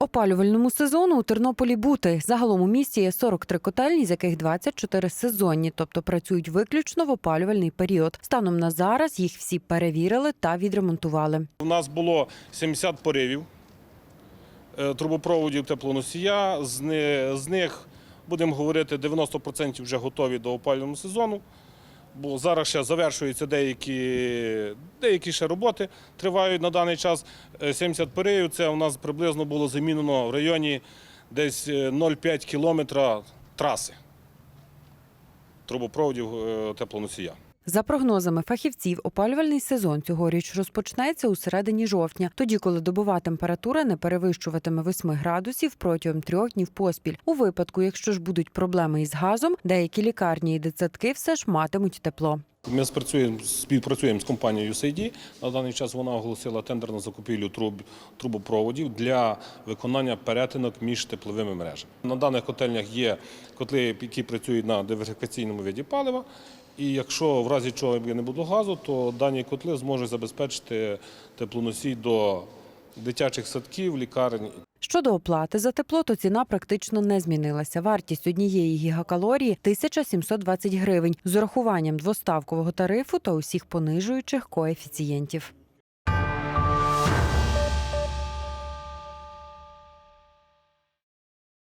Опалювальному сезону у Тернополі бути. Загалом у місті є 43 котельні, з яких 24 сезонні, тобто працюють виключно в опалювальний період. Станом на зараз їх всі перевірили та відремонтували. У нас було 70 поривів е, трубопроводів теплоносія. З, них, будемо говорити, 90% вже готові до опалювального сезону. Бо зараз ще завершуються деякі, деякі ще роботи, тривають на даний час. Е, 70 поривів це у нас приблизно було замінено в районі десь е, 0,5 кілометра траси трубопроводів е, теплоносія. За прогнозами фахівців, опалювальний сезон цьогоріч розпочнеться у середині жовтня, тоді, коли добова температура не перевищуватиме 8 градусів протягом трьох днів поспіль. У випадку, якщо ж будуть проблеми із газом, деякі лікарні і дитсадки все ж матимуть тепло. Ми співпрацюємо з компанією USAID. На даний час вона оголосила тендер на закупівлю труб, трубопроводів для виконання перетинок між тепловими мережами. На даних котельнях є котли, які працюють на диверсифікаційному виді палива. І якщо в разі чого не буде газу, то дані котли зможуть забезпечити теплоносій до дитячих садків, лікарень Щодо оплати за тепло, то ціна практично не змінилася. Вартість однієї гігакалорії 1720 гривень з урахуванням двоставкового тарифу та усіх понижуючих коефіцієнтів.